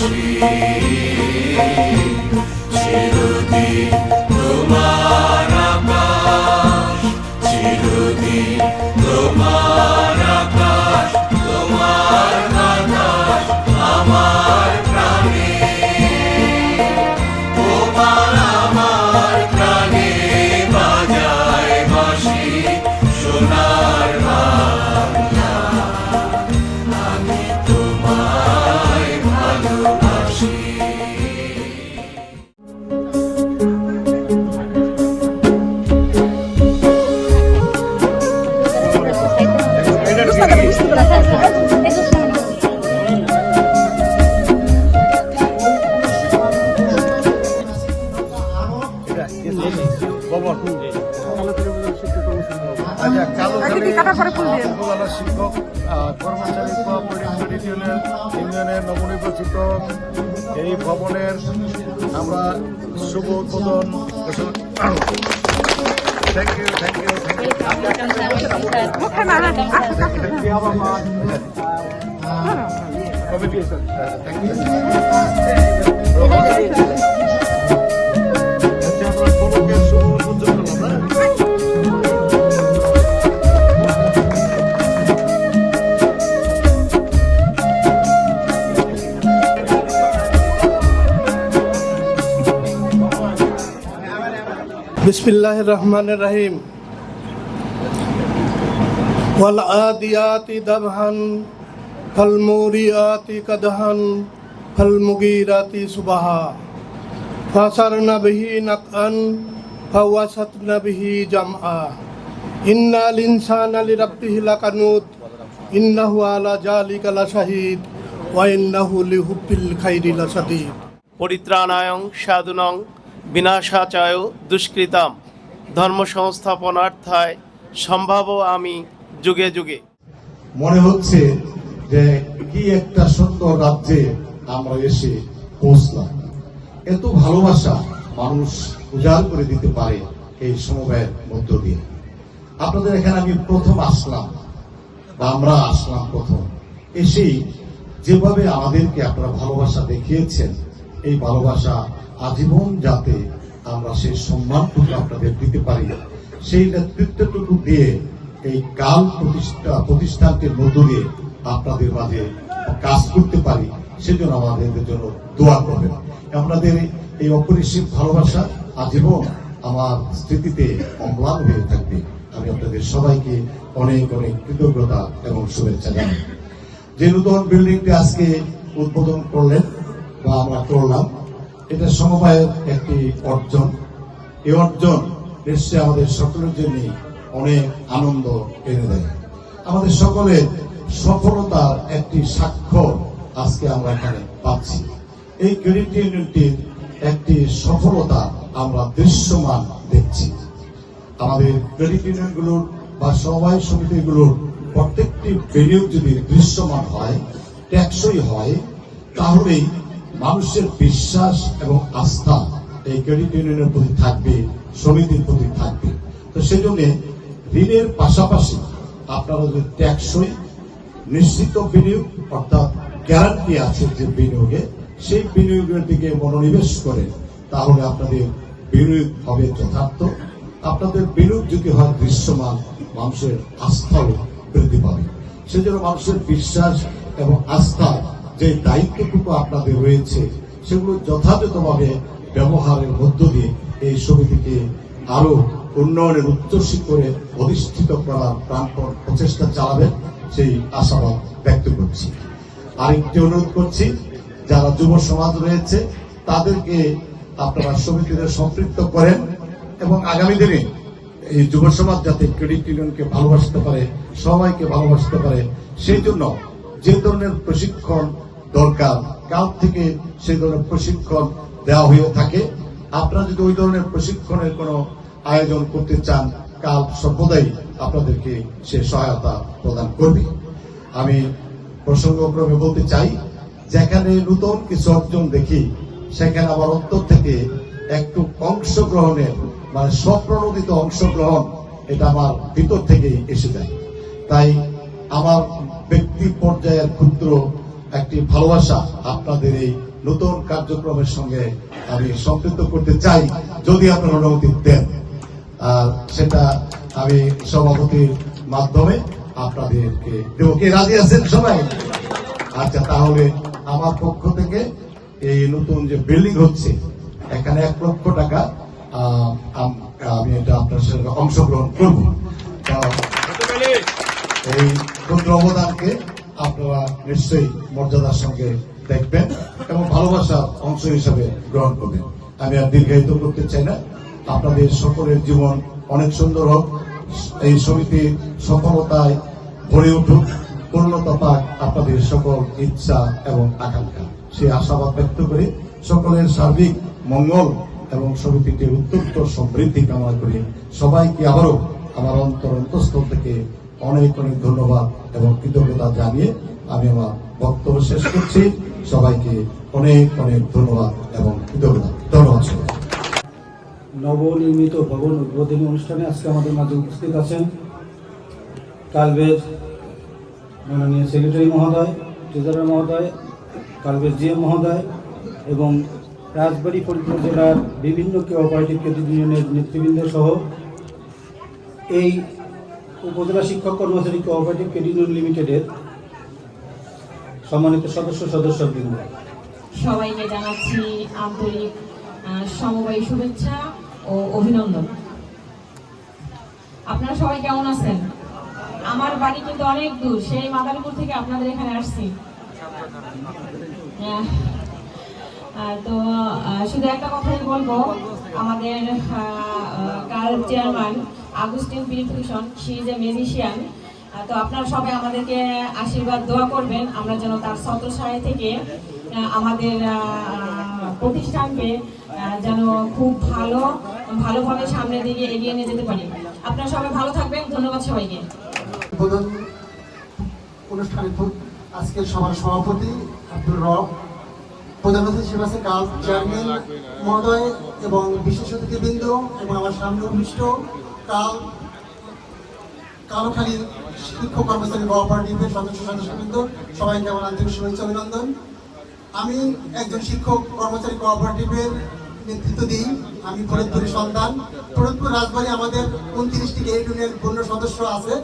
ভালোবাসি শিক্ষক কর্মচারী কোঅপারেটিভ ইউনিয়ন ইউনিয়নের নবনির্বাচিত এই ভবনের আমরা শুভ উদ্বোধন থ্যাংক ইউ থ্যাংক ইউ বিসমিল্লাহ রহমান রাহিম والعاديات ذبحا فالموريات قدحا فالمغيرات صبحا فأثرن به نقعا فوسطن به جمعا إن الإنسان لربه لقنوت إنه على ذلك لشهيد وإنه لحب الخير لشديد পরিত্রাণায়ং সাধুনং বিনাশাচায় দুষ্কৃতাম। ধর্ম সংস্থাপনার্থায় সম্ভাব্য আমি যুগে যুগে। মনে হচ্ছে যে কি একটা সুন্দর রাজ্যে আমরা এসে পৌঁছলাম। এত ভালোবাসা মানুষ উজাড় করে দিতে পারে এই সমবায়ের মধ্য দিয়ে। আপনাদের এখানে আমি প্রথম আসলাম বা আমরা আসলাম প্রথম। এসেই যেভাবে আমাদেরকে আপনারা ভালোবাসা দেখিয়েছেন, এই ভালোবাসা আজীবন যাতে আমরা সেই সম্মানটুকু আপনাদের দিতে পারি, সেই নেতৃত্বটুকু দিয়ে এই কাল প্রতিষ্ঠা প্রতিষ্ঠানটির মধ্য আপনাদের মাঝে কাজ করতে পারি, সেজন্য আমাদের জন্য দোয়া করবেন। আপনাদের এই অপরিসীম ভালোবাসা আজীবন আমার স্মৃতিতে অম্লান হয়ে থাকবে। আমি আপনাদের সবাইকে অনেক অনেক কৃতজ্ঞতা এবং শুভেচ্ছা জানাই। যে নতুন বিল্ডিংটি আজকে উদ্বোধন করলেন বা আমরা করলাম এটা সমবায়ের একটি অর্জন। এই অর্জন নিশ্চয়ই আমাদের সকলের জন্য অনেক আনন্দ এনে দেয়। আমাদের সকলের সফলতার একটি স্বাক্ষর আজকে আমরা এখানে পাচ্ছি। এই ক্রেডিট ইউনিয়নটির একটি সফলতা আমরা দৃশ্যমান দেখছি। আমাদের ক্রেডিট ইউনিয়নগুলোর বা সমবায় সমিতিগুলোর প্রত্যেকটি বিনিয়োগ যদি দৃশ্যমান হয়, টেকসই হয়, তাহলেই মানুষের বিশ্বাস এবং আস্থা এই ক্রেডিট ইউনিয়নের প্রতি থাকবে, সমিতির প্রতি থাকবে। তো সেজন্য ঋণের পাশাপাশি আপনারা যদি টেকসই নিশ্চিত বিনিয়োগ, অর্থাৎ গ্যারান্টি আছে যে বিনিয়োগে, সেই বিনিয়োগের দিকে মনোনিবেশ করে, তাহলে আপনাদের বিনিয়োগ হবে যথার্থ। আপনাদের বিনিয়োগ যদি হয় দৃশ্যমান, মানুষের আস্থাও বৃদ্ধি পাবে। সেজন্য মানুষের বিশ্বাস এবং আস্থা যে দায়িত্বটুকু আপনাদের রয়েছে, সেগুলো যথাযথভাবে ব্যবহারের মধ্য দিয়ে এই সমিতিকে আরও উন্নয়নের উচ্চ শিখরে অধিষ্ঠিত করার প্রাণপণ প্রচেষ্টা চালাবেন সেই আশাবাদ ব্যক্ত করছি। আরেকটি অনুরোধ করছি, যারা যুব সমাজ রয়েছে, তাদেরকে আপনারা সমিতিতে সম্পৃক্ত করেন এবং আগামী দিনে এই যুব সমাজ যাতে ক্রেডিট ইউনিয়নকে ভালোবাসতে পারে, সবাইকে ভালোবাসতে পারে, সেই জন্য যে ধরনের প্রশিক্ষণ দরকার। কাল থেকে সেই ধরনের প্রশিক্ষণ দেওয়া হয়ে থাকে। আপনারা যদি ওই ধরনের প্রশিক্ষণের কোনো আয়োজন করতে চান, কাল সর্বদাই আপনাদেরকে সে সহায়তা প্রদান করবে। আমি প্রসঙ্গক্রমে বলতে চাই, যেখানে নতুন কিছু অর্জন দেখি, সেখানে আমার অন্তর থেকে একটু অংশগ্রহণের মানে স্বপ্রণোদিত অংশগ্রহণ, এটা আমার ভিতর থেকেই এসে যায়। তাই আমার ব্যক্তি পর্যায়ের ক্ষুদ্র একটি ভালোবাসা আপনাদের এই নতুন কার্যক্রমের সঙ্গে আমি সম্পৃক্ত করতে চাই, যদি আপনারা অনুমতি দেন। সেটা আমি সভাপতির মাধ্যমে আপনাদেরকে দেবো। কে রাজি আছেন সবাই? আচ্ছা তাহলে আমার পক্ষ থেকে এই নতুন যে বিল্ডিং হচ্ছে, এখানে এক লক্ষ টাকা আমি এটা আপনার সঙ্গে অংশগ্রহণ করব। এই ক্ষুদ্র অবদানকে আপনারা নিশ্চয়ই মর্যাদার সঙ্গে দেখবেন এবং ভালোবাসার অংশ হিসাবে গ্রহণ করবেন। আমি আর দীর্ঘায়িত করতে চাই না। আপনাদের সকলের জীবন অনেক সুন্দর হোক। এই সমিতির সফলতায় ভরে উঠুক। পূর্ণতা পাক আপনাদের সকল ইচ্ছা এবং আকাঙ্ক্ষা। সেই আশাবাদ ব্যক্ত করে সকলের সার্বিক মঙ্গল এবং সমিতিটির উত্তপ্ত সমৃদ্ধি কামনা করে সবাইকে আবারও আমার অন্তর অন্তঃস্থল থেকে অনেক অনেক ধন্যবাদ এবং কৃতজ্ঞতা জানিয়ে আমি আমার বক্তব্য শেষ করছি। সবাইকে অনেক অনেক ধন্যবাদ এবং কৃতজ্ঞতা। ধন্যবাদ নবনির্মিত ভবন উদ্বোধনী অনুষ্ঠানে আজকে আমাদের মাঝে উপস্থিত আছেন কালবের মাননীয় সেক্রেটারি মহোদয়, ট্রেজারার মহোদয়, কালবের জিএম মহোদয় এবং রাজবাড়ী ফরিদপুর জেলার বিভিন্ন কোঅপারেটিভ ক্রেডিট ইউনিয়নের নেতৃবৃন্দ সহ এই উপজেলা শিক্ষক কর্মচারী কোঅপারেটিভ ক্রেডিট ইউনিয়ন লিমিটেডের সম্মানিত সদস্য সদস্যবৃন্দ। সবাইকে জানাচ্ছি আন্তরিক সমবায়ী শুভেচ্ছা ও অভিনন্দন। আপনারা সবাই কেমন আছেন? আমার বাড়ি কিন্তু অনেক দূর, সেই মাদারীপুর থেকে আপনাদের এখানে আসছি। তো শুধু একটা কথাই বলব। আমাদের কাল চেয়ারম্যান আগুস্টিন পিরিফিউশন শি ইজ এ মিউজিশিয়ান তো আপনারা সবাই আমাদেরকে আশীর্বাদ, দোয়া করবেন। আমরা যেন তার ছত্রছায়া থেকে আমাদের প্রতিষ্ঠানকে যেন খুব ভালো, ভালোভাবে সামনের দিকে এগিয়ে নিয়ে যেতে পারি। আপনারা সবাই ভালো থাকবেন। ধন্যবাদ সবাইকে। অনুষ্ঠানে আজকের সভার সভাপতি আব্দুর রব, প্রধান অতিথি আছে কাল চেয়ারম্যান মহোদয় এবং বিশেষ অতিথিবৃন্দ এবং আমার সামনে উপবিষ্ট কাল, কালোখালী শিক্ষক কর্মচারী কোঅপারেটিভের সদস্য সদস্যবৃন্দ সবাইকে আমার আন্তরিক শুভেচ্ছা, অভিনন্দন। আমি একজন শিক্ষক কর্মচারী কোঅপারেটিভের নেতৃত্ব দিই। আমি ফরিদপুরের সন্তান। ফরিদপুর রাজবাড়ি আমাদের উনত্রিশটি ক্রেডিট ইউনিয়ন পূর্ণ সদস্য আছে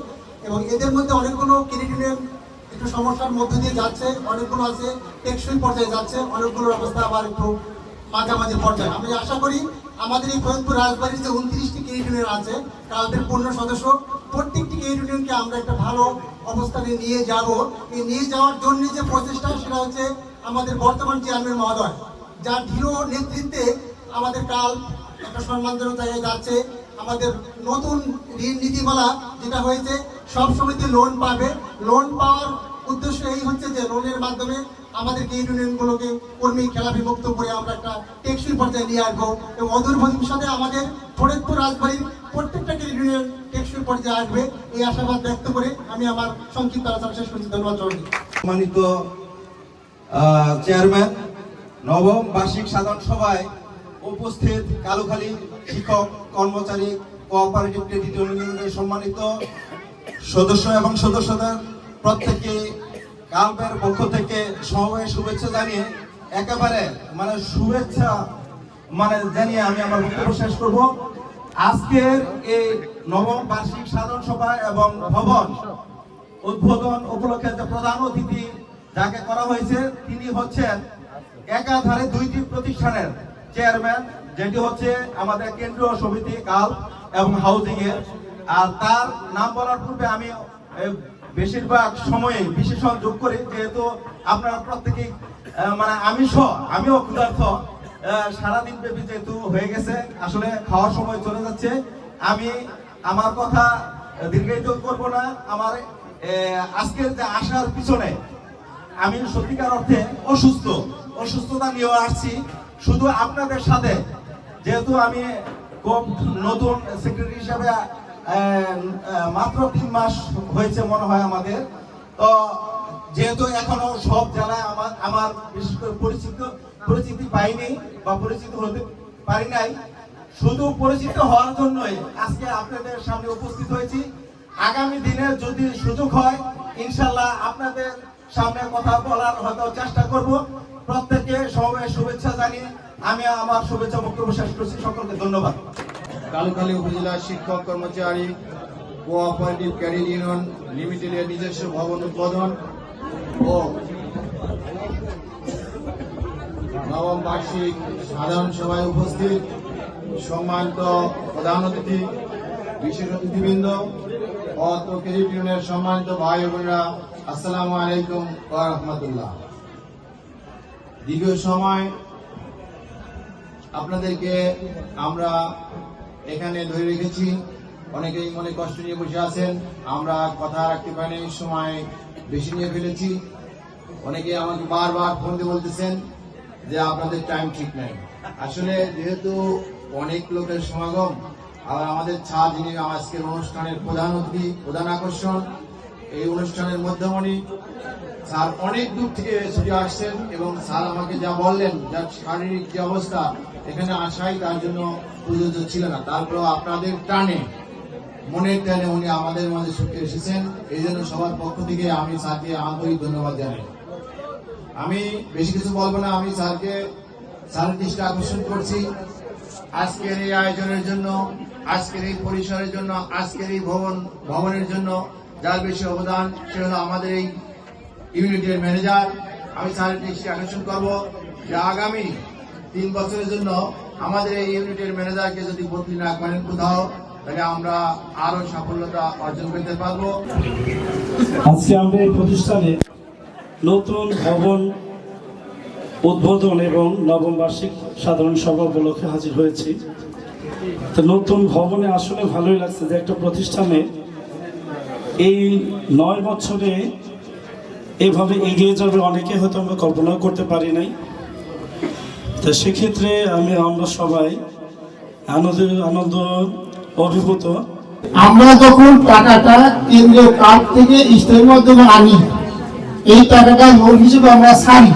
এবং এদের মধ্যে অনেকগুলো ক্রেডিট ইউনিয়ন একটু সমস্যার মধ্য দিয়ে যাচ্ছে, অনেকগুলো আছে, টেকসই পর্যায়ে যাচ্ছে, অনেকগুলোর অবস্থা আবার একটু মাঝামাঝি পর্যায়ে। আমি আশা করি আমাদের এই ফরিদপুর রাজবাড়ির যে উনত্রিশটি ক্রেডিট ইউনিয়ন আছে। কালদের পূর্ণ সদস্য প্রত্যেকটি ক্রেডিট ইউনিয়নকে আমরা একটা ভালো অবস্থানে নিয়ে যাব। এই নিয়ে যাওয়ার জন্য যে প্রচেষ্টা, সেটা হচ্ছে আমাদের বর্তমান চেয়ারম্যান মহোদয়, যার দৃঢ় নেতৃত্বে আমাদের কাল একটা সম্মানজনক জায়গায় যাচ্ছে। আমাদের নতুন ঋণ নীতিমালা যেটা হয়েছে সব সমিতি লোন পাবে লোন পাওয়ার উদ্দেশ্য এই হচ্ছে যে লোনের মাধ্যমে আমাদের এই ইউনিয়নগুলোকে কর্মী খেলা বিমুক্ত করে আমরা একটা টেকসই পর্যায়ে নিয়ে আসব এবং অদূর ভবিষ্যতে আমাদের ফরিদপুর রাজবাড়ির প্রত্যেকটা ইউনিয়ন টেকসই পর্যায়ে আসবে এই আশাবাদ ব্যক্ত করে আমি আমার সংক্ষিপ্ত আলোচনা শেষ করছি। ধন্যবাদ সম্মানিত চেয়ারম্যান নবম বার্ষিক সাধারণ সভায় উপস্থিত কালুখালী শিক্ষক, কর্মচারী কোঅপারেটিভ ক্রেডিট ইউনিয়নের সম্মানিত সদস্য এবং সদস্যদের প্রত্যেকে কালবের পক্ষ থেকে সমবায় শুভেচ্ছা জানিয়ে একেবারে মানে শুভেচ্ছা মানে জানিয়ে আমি আমার বক্তব্য শেষ করব। আজকের এই নবম বার্ষিক সাধারণ সভা এবং ভবন উদ্বোধন উপলক্ষে যে প্রধান অতিথি যাকে করা হয়েছে, তিনি হচ্ছেন একাধারে দুইটি প্রতিষ্ঠানের চেয়ারম্যান, যেটি হচ্ছে আমাদের কেন্দ্রীয় সমিতি, কাল এবং হাউজিং এর আর তার নাম বলার পূর্বে আমি বেশিরভাগ সময়ে বিশেষণ যোগ করি যেহেতু আপনারা প্রত্যেকেই মানে আমি সহ আমিও ক্ষুধার্থ সারাদিন ব্যাপী যেহেতু হয়ে গেছে, আসলে খাওয়ার সময় চলে যাচ্ছে। আমি আমার কথা দীর্ঘায়িত করব না, আমার আজকের যে আসার পিছনে আমি সত্যিকার অর্থে অসুস্থ, অসুস্থতা নিয়েও আসছি। শুধু আপনাদের সাথে, যেহেতু আমি খুব নতুন সেক্রেটারি হিসাবে মাত্র তিন মাস হয়েছে মনে হয় আমাদের। তো যেহেতু এখনও সব জেলায় আমার আমার পরিচিত, পরিচিতি পাইনি বা পরিচিত হতে পারি নাই। শুধু পরিচিত হওয়ার জন্যই আজকে আপনাদের সামনে উপস্থিত হয়েছি। আগামী দিনে যদি সুযোগ হয় ইনশাল্লাহ আপনাদের সামনে কথা বলার হয়তো চেষ্টা করব। প্রত্যেককে সবাই শুভেচ্ছা জানিয়ে আমি আমার শুভেচ্ছা বক্তব্য শেষ করছি। সকলকে ধন্যবাদ। কালুখালী উপজেলা শিক্ষক কর্মচারী কোঅপারেটিভ ক্যারিড ইউনিয়ন লিমিটেডের নিজস্ব ভবন উদ্বোধন ও নবম বার্ষিক সাধারণ সভায় উপস্থিত সম্মানিত প্রধান অতিথি, বিশেষ অতিথিবৃন্দ অত ক্রেডিট ইউনিয়নের সম্মানিত ভাই বোনেরা, আসসালামু আলাইকুম রাহমাতুল্লাহ। দীর্ঘ সময় আপনাদেরকে আমরা এখানে ধরে রেখেছি, অনেকেই মনে কষ্ট নিয়ে বসে আছেন, আমরা কথা রাখতে পারিনি, সময় বেশি নিয়ে ফেলেছি। অনেকে আমাকে বারবার ফোন দিয়ে বলতেছেন যে আপনাদের টাইম ঠিক নাই। আসলে যেহেতু অনেক লোকের সমাগম আর আমাদের ছা যিনি আজকের অনুষ্ঠানের প্রধান অতিথি, প্রধান আকর্ষণ, এই অনুষ্ঠানের মধ্যমণি, স্যার অনেক দূর থেকে ছুটে আসছেন এবং স্যার আমাকে যা বললেন, যার শারীরিক যে অবস্থা, এখানে আসাই তার জন্য প্রযোজ্য ছিল না। তারপর আপনাদের টানে মনের টানে উনি আমাদের মাঝে ছুটে এসেছেন। এই জন্য সবার পক্ষ থেকে আমি স্যারকে আন্তরিক ধন্যবাদ জানাই। আমি বেশি কিছু বলব না, আমি স্যারকে, স্যারের দৃষ্টি আকর্ষণ করছি। আজকের এই আয়োজনের জন্য, আজকের এই পরিসরের জন্য, আজকের এই ভবন, ভবনের জন্য যার বেশি অবদান সে হলো আমাদের এই ইউনিটের ম্যানেজার। আমি স্যারের দৃষ্টি আকর্ষণ করব যে আগামী তিন বছরের জন্য আমাদের এই ইউনিটের ম্যানেজারকে যদি বদলি না করেন কোথাও, তাহলে আমরা আরও সাফল্যতা অর্জন করতে পারব। আজকে আমরা এই প্রতিষ্ঠানে নতুন ভবন উদ্বোধন এবং নবম বার্ষিক সাধারণ সভা উপলক্ষে হাজির হয়েছি। তো নতুন ভবনে আসলে ভালোই লাগছে যে একটা প্রতিষ্ঠানে এই নয় বছরে এভাবে এগিয়ে যাবে, অনেকে হয়তো আমরা কল্পনাও করতে পারি নাই। তো সেক্ষেত্রে আমি, আমরা সবাই আনন্দ আনন্দ অভিভূত। আমরা যখন টাকাটা কেন্দ্রীয় কার্ড থেকে স্টেটের মাধ্যমে আনি, এই টাকাটা লোন হিসেবে আমরা ছাড়ি।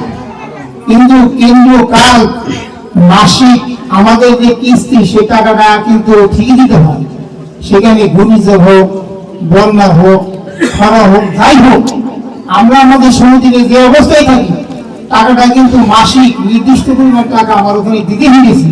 কিন্তু কেন্দ্রীয় কাল মাসিক আমাদের যে কিস্তি, সে টাকাটা কিন্তু ঠিকই দিতে হয়। সেখানে ঘূর্ণিঝড় হোক, বন্যা হোক, খরা হোক, যাই হোক, আমরা আমাদের সমিতিতে যে অবস্থায় থাকি টাকাটা কিন্তু মাসিক নির্দিষ্ট পরিমাণ টাকা আমার ওখানে দিতে হয়েছে